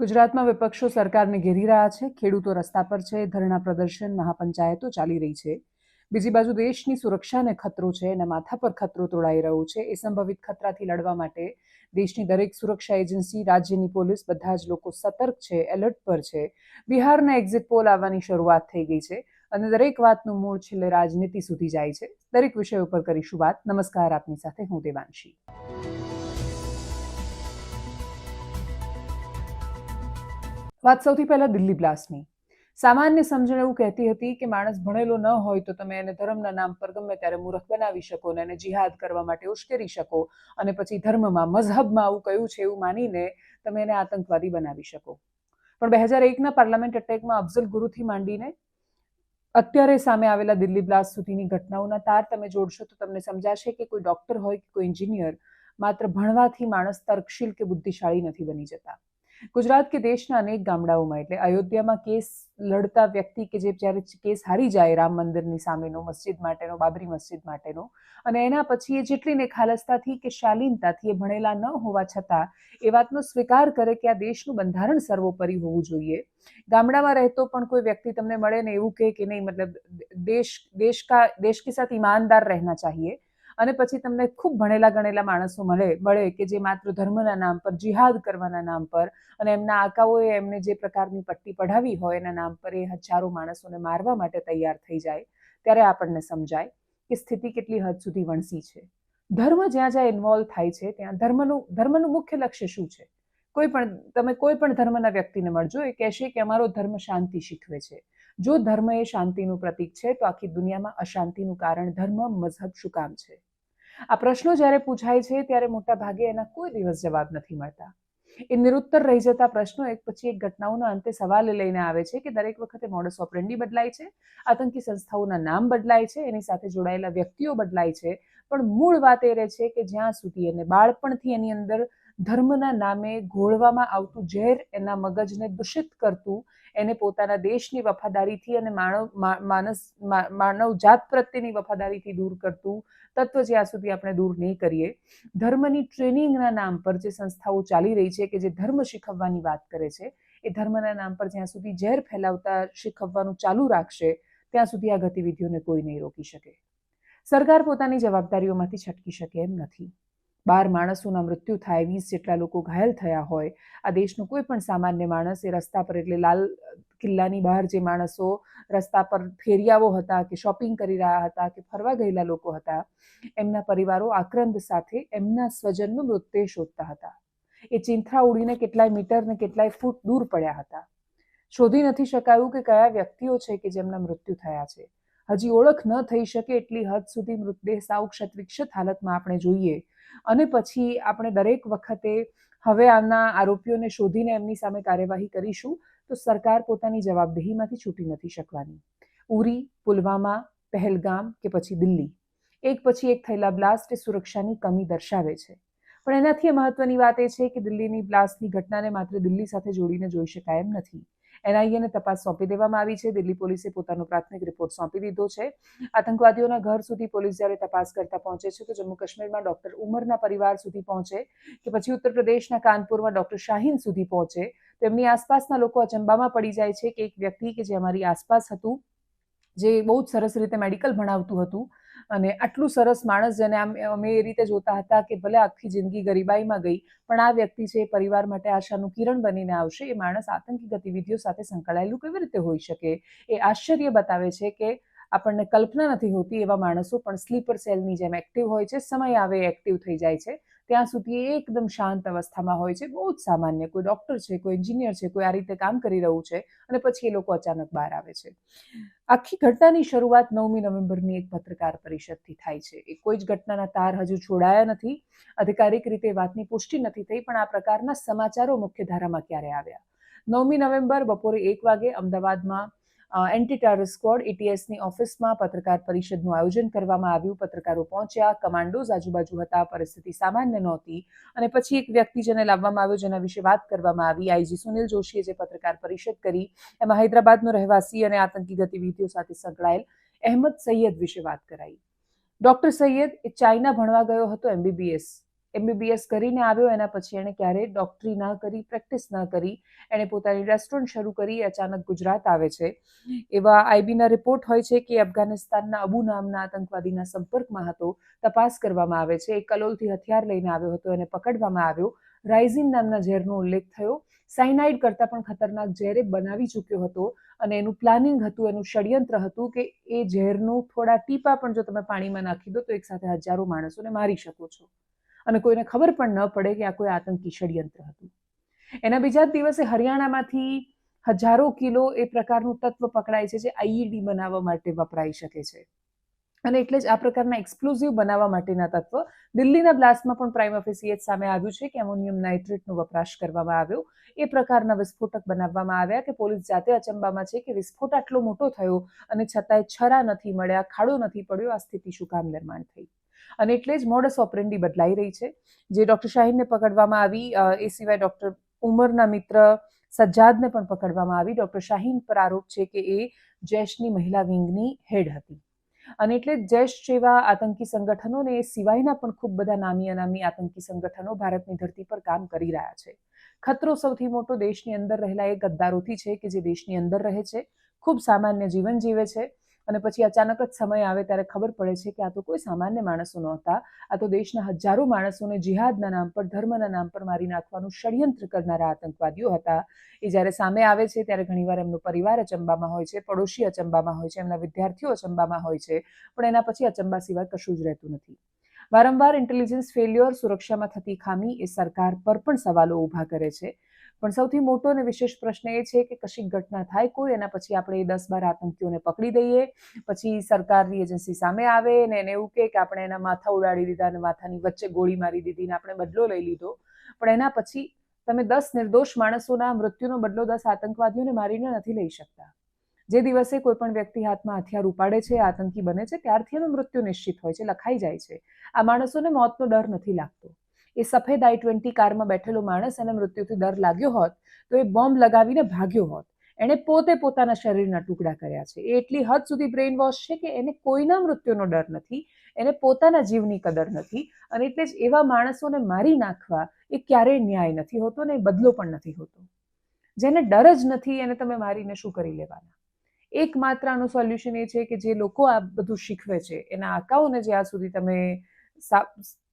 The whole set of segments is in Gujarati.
ગુજરાતમાં વિપક્ષો સરકારને ઘેરી રહ્યા છે. ખેડૂતો રસ્તા પર છે. ધરણા પ્રદર્શન મહાપંચાયતો ચાલી રહી છે. બીજી બાજુ દેશની સુરક્ષાને ખતરો છે અને માથા પર ખતરો તોડાઈ રહ્યો છે. એ સંભવિત ખતરાથી લડવા માટે દેશની દરેક સુરક્ષા એજન્સી, રાજ્યની પોલીસ બધા જ લોકો સતર્ક છે, એલર્ટ પર છે. બિહારના એક્ઝિટ પોલ આવવાની શરૂઆત થઈ ગઈ છે અને દરેક વાતનું મૂળ છેલ્લે રાજનીતિ સુધી જાય છે. દરેક વિષય ઉપર કરીશું વાત. નમસ્કાર. આપની સાથે હું દેવાંશી. વાત સૌથી પહેલા દિલ્હી બ્લાસ્ટની. સામાન્ય સમજણ એવું કહેતી હતી કે માણસ ભણેલો ન હોય તો તમે એને ધર્મના નામ પર ગમે ત્યારે મૂર્ખ બનાવી શકો ને એને જિહાદ કરવા માટે ઉશ્કેરી શકો અને પછી ધર્મમાં, મઝહબમાં આવું કયું છે એવું માનીને તમે એને આતંકવાદી બનાવી શકો. પણ બે હજાર એકના પાર્લામેન્ટ અટેકમાં અફઝલ ગુરુથી માંડીને અત્યારે સામે આવેલા દિલ્હી બ્લાસ્ટ સુધીની ઘટનાઓના તાર તમે જોડશો તો તમને સમજાશે કે કોઈ ડોક્ટર હોય કે કોઈ એન્જિનિયર માત્ર ભણવાથી માણસ તર્કશીલ કે બુદ્ધિશાળી નથી બની જતા. ગુજરાત કે દેશના અનેક ગામડાઓમાં એટલે અયોધ્યામાં કેસ લડતા વ્યક્તિ કે જે જ્યારે કેસ હારી જાય રામ મંદિરની સામેનો, મસ્જિદ માટેનો, બાબરી મસ્જિદ માટેનો, અને એના પછી એ જેટલી ને ખાલસતાથી કે શાલીનતાથી એ ભણેલા ન હોવા છતાં એ વાતનો સ્વીકાર કરે કે આ દેશનું બંધારણ સર્વોપરી હોવું જોઈએ. ગામડામાં રહેતો પણ કોઈ વ્યક્તિ તમને મળે ને એવું કહે કે નહીં, મતલબ દેશ દેશ કા, દેશ કે સાથ ઈમાનદાર રહેના ચાહીએ. અને પછી તમને ખૂબ ભણેલા ગણેલા માણસો મળે મળે કે જે માત્ર ધર્મના નામ પર, જિહાદ કરવાના નામ પર અને એમના આકાઓએ એમને જે પ્રકારની પટ્ટી પઢાવી હોય એના નામ પર એ હજારો માણસોને મારવા માટે તૈયાર થઈ જાય. ત્યારે આપણને સમજાય કે સ્થિતિ કેટલી હદ સુધી વણસી છે. ધર્મ જ્યાં જ્યાં ઇન્વોલ્વ થાય છે, ત્યાં ધર્મનું ધર્મનું મુખ્ય લક્ષ્ય શું છે? કોઈ પણ, તમે કોઈ પણ ધર્મના વ્યક્તિને મળજો, એ કહેશે કે અમારો ધર્મ શાંતિ શીખવે છે. જો ધર્મ એ શાંતિનું પ્રતીક છે, તો આખી દુનિયામાં અશાંતિનું કારણ ધર્મ, મઝહબ, શું કામ છે? આ પ્રશ્નો જ્યારે પૂછાય છે, ત્યારે મોટા ભાગે એના કોઈ દિવસ જવાબ નથી મળતા. એ નિરુત્તર રહી જતા પ્રશ્નો એક પછી એક ઘટનાઓના અંતે સવાલ લઈને આવે છે કે દરેક વખતે મોડસ ઓપરેન્ડી બદલાય છે, આતંકી સંસ્થાઓના નામ બદલાય છે, એની સાથે જોડાયેલા વ્યક્તિઓ બદલાય છે, પણ મૂળ વાત એ રહે છે કે જ્યાં સુધી એને બાળપણથી એની અંદર ધર્મના નામે ઘોળવામાં આવતું ઝેર એના મગજને દૂષિત કરતું, એને પોતાના દેશની વફાદારીથી અને માનવ માનસ માનવ જાત પ્રત્યેની વફાદારીથી દૂર કરતું તત્વ જ્યાં સુધી આપણે દૂર નહીં કરીએ. ધર્મની ટ્રેનિંગના નામ પર જે સંસ્થાઓ ચાલી રહી છે કે જે ધર્મ શીખવવાની વાત કરે છે, એ ધર્મના નામ પર જ્યાં સુધી ઝેર ફેલાવતા શીખવવાનું ચાલુ રાખશે, ત્યાં સુધી આ ગતિવિધિઓને કોઈ નહીં રોકી શકે. સરકાર પોતાની જવાબદારીઓમાંથી છટકી શકે એમ નથી. બાર માણસોના મૃત્યુ થાય, વીસ જેટલા લોકો ઘાયલ થયા હોય. આ દેશનો કોઈ પણ સામાન્ય માણસ એ રસ્તા પર એટલે લાલ કિલ્લાની બહાર જે માણસો રસ્તા પર ફેરિયાઓ હતા કે શોપિંગ કરી રહ્યા હતા કે ફરવા ગયેલા લોકો હતા, એમના પરિવારો આક્રંદ સાથે એમના સ્વજનનું મૃતદેહ શોધતા હતા. એ ચિંથરા ઉડીને કેટલાય મીટર ને કેટલાય ફૂટ દૂર પડ્યા હતા. શોધી નથી શકાયું કે કયા વ્યક્તિઓ છે કે જેમના મૃત્યુ થયા છે. હજી ઓળખ ન થઈ શકે એટલી હદ સુધી મૃતદેહ સાવ ક્ષતવિક્ષત હાલતમાં આપણે જોઈએ. અને પછી આપણે દરેક વખતે હવે આના આરોપીઓને શોધીને એમની સામે કાર્યવાહી કરીશું, તો સરકાર પોતાની જવાબદેહીમાંથી છૂટી નથી શકવાની. ઉરી, પુલવામા, પહેલગામ કે પછી દિલ્હી. એક પછી એક થયેલા બ્લાસ્ટ એ સુરક્ષાની કમી દર્શાવે છે. પણ એનાથી મહત્વની વાત એ છે કે દિલ્હીની બ્લાસ્ટની ઘટનાને માત્ર દિલ્હી સાથે જોડીને જોઈ શકાય એમ નથી. એનઆઈએને તપાસ સોંપી દેવામાં આવી છે. દિલ્હી પોલીસે પોતાનો પ્રાથમિક રિપોર્ટ સોંપી દીધો છે. આતંકવાદીઓના ઘર સુધી પોલીસ જ્યારે તપાસ કરતા પહોંચે છે, તો જમ્મુ કાશ્મીરમાં ડોક્ટર ઉમરના પરિવાર સુધી પહોંચે કે પછી ઉત્તર પ્રદેશના કાનપુરમાં ડોક્ટર શાહીન સુધી પહોંચે. તેમની આસપાસના લોકો અચંબામાં પડી જાય છે કે એક વ્યક્તિ કે જે અમારી આસપાસ હતું, જે બહુ જ સરસ રીતે મેડિકલ ભણાવતું હતું અને આટલું સરસ માણસ જેને આમ, અમે એ રીતે જોતા હતા કે ભલે આખી જિંદગી ગરીબાઈમાં ગઈ, પણ આ વ્યક્તિ છે એ પરિવાર માટે આશાનું કિરણ બનીને આવશે. એ માણસ આતંકી ગતિવિધિઓ સાથે સંકળાયેલું કેવી રીતે હોઈ શકે? એ આશ્ચર્ય બતાવે છે કે આપણને કલ્પના નથી હોતી એવા માણસો, પણ સ્લીપર સેલની જેમ એક્ટિવ હોય છે, સમય આવે એક્ટિવ થઈ જાય છે. ત્યાં સુધી એકદમ શાંત અવસ્થામાં હોય છે. બહુ જ સામાન્ય, કોઈ ડૉક્ટર છે, કોઈ એન્જિનિયર છે, કોઈ આ રીતે કામ કરી રહ્યું છે અને પછી એ લોકો અચાનક બહાર આવે છે. આખી ઘટનાની શરૂઆત નવમી નવેમ્બરની એક પત્રકાર પરિષદથી થાય છે. એ કોઈ જ ઘટનાના તાર હજુ છોડાયા નથી. અધિકારિક રીતે વાતની પુષ્ટિ નથી થઈ, પણ આ પ્રકારના સમાચારો મુખ્ય ધારામાં ક્યારે આવ્યા? નવમી નવેમ્બર બપોરે એક વાગે અમદાવાદમાં એન્ટી ટેરર સ્કવોડ એટીએસની ઓફિસમાં પત્રકાર પરિષદનું આયોજન કરવામાં આવ્યું. પત્રકારો પહોંચ્યા. કમાન્ડોઝ આજુબાજુ હતા. પરિસ્થિતિ સામાન્ય નહોતી. અને પછી એક વ્યક્તિ જેને લાવવામાં આવ્યો, જેના વિશે વાત કરવામાં આવી, આઈજી સુનિલ જોશીએ જે પત્રકાર પરિષદ કરી, એમાં હૈદરાબાદનો રહેવાસી અને આતંકી ગતિવિધિઓ સાથે સંકળાયેલ અહેમદ સૈયદ વિશે વાત કરાઈ. ડોક્ટર સૈયદ એ ચાઇના ભણવા ગયો હતો, એમબીબીએસ એમબીબીએસ કરીને આવ્યો, એના પછી એણે ક્યારેય ડોક્ટરી ના કરી પ્રેક્ટિસ ના કરી. એણે પોતાની રેસ્ટોરન્ટ શરૂ કરી, અચાનક ગુજરાત આવે છે. એવા આઈબીના રિપોર્ટ હોય છે કે અફઘાનિસ્તાનના અબુ નામના આતંકવાદીના સંપર્કમાં હતો. તપાસ કરવામાં આવે છે. એ કલોલથી હથિયાર લઈને આવ્યો હતો. એને પકડવામાં આવ્યો. રાઇઝિન નામના ઝેરનો ઉલ્લેખ થયો. સાયનાઇડ કરતાં પણ ખતરનાક ઝેરે બનાવી ચૂક્યો હતો અને એનું પ્લાનિંગ હતું, એનું ષડયંત્ર હતું કે એ ઝેરનું થોડા ટીપા પણ જો તમે પાણીમાં નાખી દો તો એક સાથે હજારો માણસોને મારી શકો છો. અને કોઈને ખબર પણ ન પડે કે આ કોઈ આતંકી ષડયંત્ર હતું. એના બીજા જ દિવસે હરિયાણામાંથી હજારો કિલો એ પ્રકારનું તત્વ પકડાય છે જે આઈઈડી બનાવવા માટે વપરાઈ શકે છે. અને એટલે જ આ પ્રકારના એક્સપ્લોઝિવ બનાવવા માટેના તત્વ દિલ્હીના બ્લાસ્ટમાં પણ પ્રાઇમ ઓફિસિયત સામે આવ્યું છે કે એમોનિયમ નાઇટ્રેટનો વપરાશ કરવામાં આવ્યો. એ પ્રકારના વિસ્ફોટક બનાવવામાં આવ્યા કે પોલીસ જાતે અચંબામાં છે કે વિસ્ફોટ આટલો મોટો થયો અને છતાંય છરા નથી મળ્યા, ખાડો નથી પડ્યો, આ સ્થિતિ શું કામ નિર્માણ થઈ? અને એટલે જ મોડસ ઓપરેન્ડી બદલાઈ રહી છે. જે ડોક્ટર શાહીનને પકડવામાં આવી એ સિવાય ડોક્ટર ઉમરના મિત્ર સજ્જાદને પણ પકડવામાં આવી. ડોક્ટર શાહીન પર આરોપ છે કે એ જૈશની મહિલા વિંગની હેડ હતી. અને એટલે જૈશ જેવા આતંકી સંગઠનો ને એ સિવાયના પણ ખૂબ બધા નામી અનામી આતંકી સંગઠનો ભારતની ધરતી પર કામ કરી રહ્યા છે. ખતરો સૌથી મોટો દેશની અંદર રહેલા એ ગદ્દારોથી છે કે જે દેશની અંદર રહે છે. ખૂબ સામાન્ય જીવન જીવે છે. અને પછી અચાનક જ સમય આવે ત્યારે ખબર પડે છે કે આ તો કોઈ સામાન્ય માણસો નહોતા. આ તો દેશના હજારો માણસોને જિહાદના નામ પર, ધર્મના નામ પર મારી નાખવાનું ષડયંત્ર કરનારા આતંકવાદીઓ હતા. એ જ્યારે સામે આવે છે ત્યારે ઘણીવાર એમનો પરિવાર અચંબામાં હોય છે, પડોશી અચંબામાં હોય છે, એમના વિદ્યાર્થીઓ અચંબામાં હોય છે, પણ એના પછી અચંબા સિવાય કશું જ રહેતું નથી. વારંવાર ઇન્ટેલિજન્સ ફેલ્યોર સુરક્ષામાં થતી ખામી એ સરકાર પર પણ સવાલો ઊભા કરે છે. પણ સૌથી મોટો અને વિશેષ પ્રશ્ન એ છે કે કશીક ઘટના થાય કોઈ એના પછી આપણે એ દસ બાર આતંકીઓને પકડી દઈએ, પછી સરકારની એજન્સી સામે આવે ને એને એવું કે આપણે એના માથા ઉડાડી દીધા અને માથાની વચ્ચે ગોળી મારી દીધી ને આપણે બદલો લઈ લીધો. પણ એના પછી તમે દસ નિર્દોષ માણસોના મૃત્યુનો બદલો દસ આતંકવાદીઓને મારીને નથી લઈ શકતા. જે દિવસે કોઈ પણ વ્યક્તિ હાથમાં હથિયાર ઉપાડે છે, આતંકી બને છે, ત્યારથી એનું મૃત્યુ નિશ્ચિત હોય છે, લખાઈ જાય છે. આ માણસોને મોતનો ડર નથી લાગતો. એ સફેદ આઈ ટ્વેન્ટી કારમાં બેઠેલો માણસ એને મૃત્યુથી ડર લાગ્યો હોત તો એ બોમ્બ લગાવીને ભાગ્યો હોત. એણે પોતે પોતાના શરીરના ટુકડા કર્યા છે. એ એટલી હદ સુધી બ્રેઇન વોશ છે કે એને કોઈના મૃત્યુનો ડર નથી, એને પોતાના જીવની કદર નથી અને એટલે જ એવા માણસોને મારી નાખવા એ ક્યારેય ન્યાય નથી હોતો ને એ બદલો પણ નથી હોતો. જેને ડર જ નથી એને તમે મારીને શું કરી લેવાના? એક આનું સોલ્યુશન એ છે કે જે લોકો આ બધું શીખવે છે, એના આકાઓને જ્યાં સુધી તમે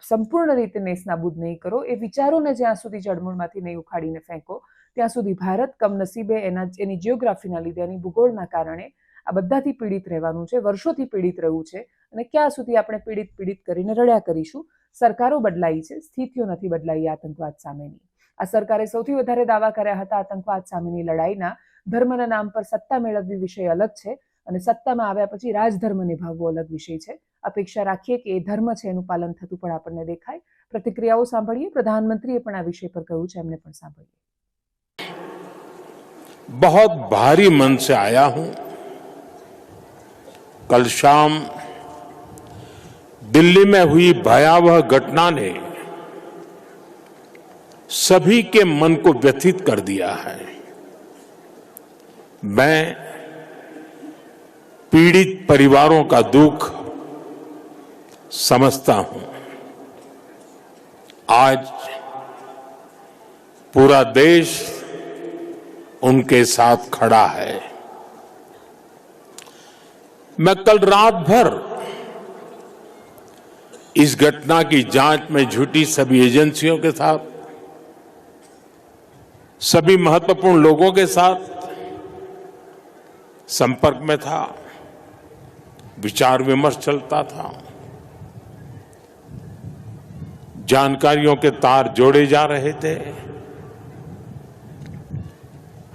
સંપૂર્ણ રીતે નેસ્નાબૂદ નહીં કરો. એ વિચારોને જ્યાં સુધી જળમૂળમાંથી નહીં ઉખાડીને ફેંકો, ત્યાં સુધી ભારત કમનસીબે એના, એની જિયોગ્રાફીના લીધે, એની ભૂગોળના કારણે આ બધાથી પીડિત રહેવાનું છે, વર્ષોથી પીડિત રહ્યું છે અને ક્યાં સુધી આપણે પીડિત પીડિત કરીને રડ્યા કરીશું? સરકારો બદલાઈ છે, સ્થિતિઓ નથી બદલાઈ આતંકવાદ સામેની. આ સરકારે સૌથી વધારે દાવા કર્યા હતા આતંકવાદ સામેની લડાઈના. ધર્મના નામ પર સત્તા મેળવવી વિષય અલગ છે. અને સત્તામાં આવ્યા પછી રાજધર્મ નિભાવવો અલગ વિષય છે અપેક્ષા રાખીએ કે એ ધર્મ છે એનું પાલન થતું પણ આપણને દેખાય પ્રતિક્રિયાઓ સાંભળીએ પ્રધાનમંત્રીએ પણ આ વિષય પર કહ્યું છે એમને પણ સાંભળીએ बहुत भारी मन से आया हूं कल शाम दिल्ली में हुई भयावह घटना ने सभी के मन को व्यथित कर दिया है मैं पीड़ित परिवारों का दुख समझता हूँ। आज पूरा देश उनके साथ खड़ा है। मैं कल रात भर इस घटना की जाँच में जुटी सभी एजेंसियों के साथ, सभी महत्वपूर्ण लोगों के साथ संपर्क में था। विचार विमर्श चलता था। जानकारियों के तार जोड़े जा रहे थे।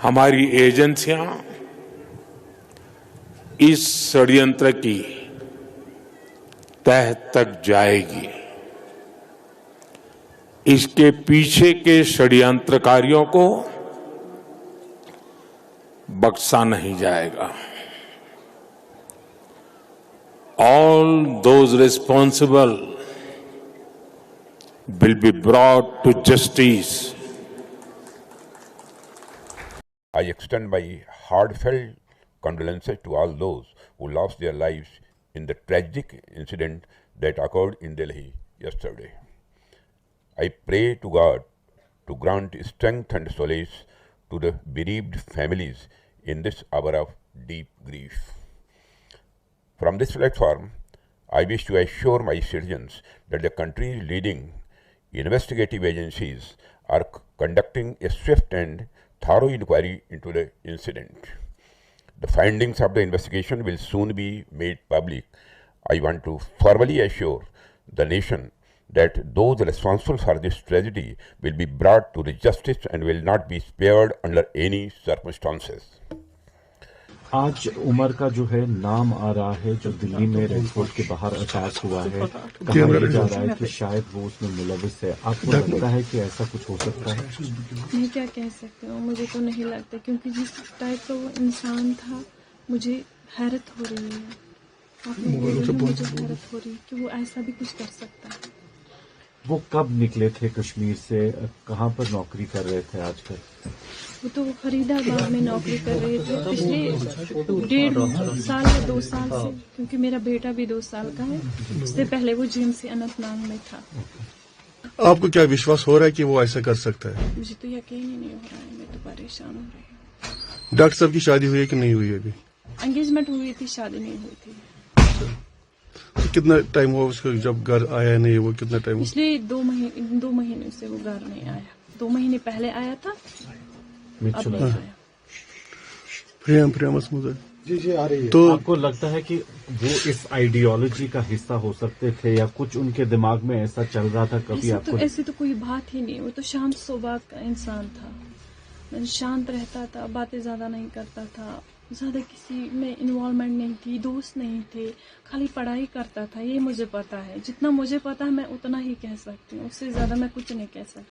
हमारी एजेंसियाँ इस षड्यंत्र की तह तक जाएगी। इसके पीछे के षड्यंत्रकारियों को बक्सा नहीं जाएगा। All those responsible will be brought to justice I extend my heartfelt condolences to all those who lost their lives in the tragic incident that occurred in Delhi yesterday. I pray to God to grant strength and solace to the bereaved families in this hour of deep grief. From this platform, I wish to assure my citizens that the country's leading investigative agencies are conducting a swift and thorough inquiry into the incident. The findings of the investigation will soon be made public. I want to formally assure the nation that those responsible for this tragedy will be brought to the justice and will not be spared under any circumstances. आज उमर का जो है नाम आ रहा है जो दिल्ली में रेड फोर्ट के बाहर अटैक हुआ है कहा जा रहा है कि शायद वो उसमें मुलविस है। आपको लगता है कि ऐसा कुछ हो सकता है? मैं क्या कह सकती हूँ? मुझे तो नहीं लगता क्योंकि जिस टाइप का वो इंसान था मुझे हैरत हो रही है। रहे हैं, मुझे हैरत हो रही है कि वो ऐसा भी कुछ कर सकता है। वो कब निकले थे कश्मीर से? कहाँ पर नौकरी कर रहे थे आजकल? वो तो फरीदाबाद में नौकरी कर रहे थे पिछले डेढ़ साल या दो साल से क्योंकि मेरा बेटा भी दो साल का है। उससे पहले वो जिम से अनंतनाग में था। आपको क्या विश्वास हो रहा है कि वो ऐसा कर सकता है? मुझे तो यकीन ही नहीं हो रहा है मैं तो परेशान हो रही हूँ। डॉक्टर साहब की शादी हुई है कि नहीं हुई अभी? एंगेजमेंट हुई थी शादी नहीं हुई थी। कितना टाइम हुआ उसको जब घर आया नहीं वो कितना टाइम पिछले दो महीने दो महीने से वो घर नहीं आया। दो महीने पहले आया था अब नहीं आया। प्रियम प्रियम मुझे तो आपको लगता है कि वो इस आइडियोलॉजी का हिस्सा हो सकते थे या कुछ उनके दिमाग में ऐसा चल रहा था कभी ऐसे तो आपको ऐसे तो कोई बात ही नहीं वो तो शांत स्वभाव का इंसान था। शांत रहता था बातें ज़्यादा नहीं करता था। ज्यादा किसी में इन्वॉल्वमेंट नहीं थी दोस्त नहीं थे खाली पढ़ाई करता था ये मुझे पता है जितना मुझे पता है मैं उतना ही कह सकती हूँ उससे ज्यादा मैं कुछ नहीं कह सकती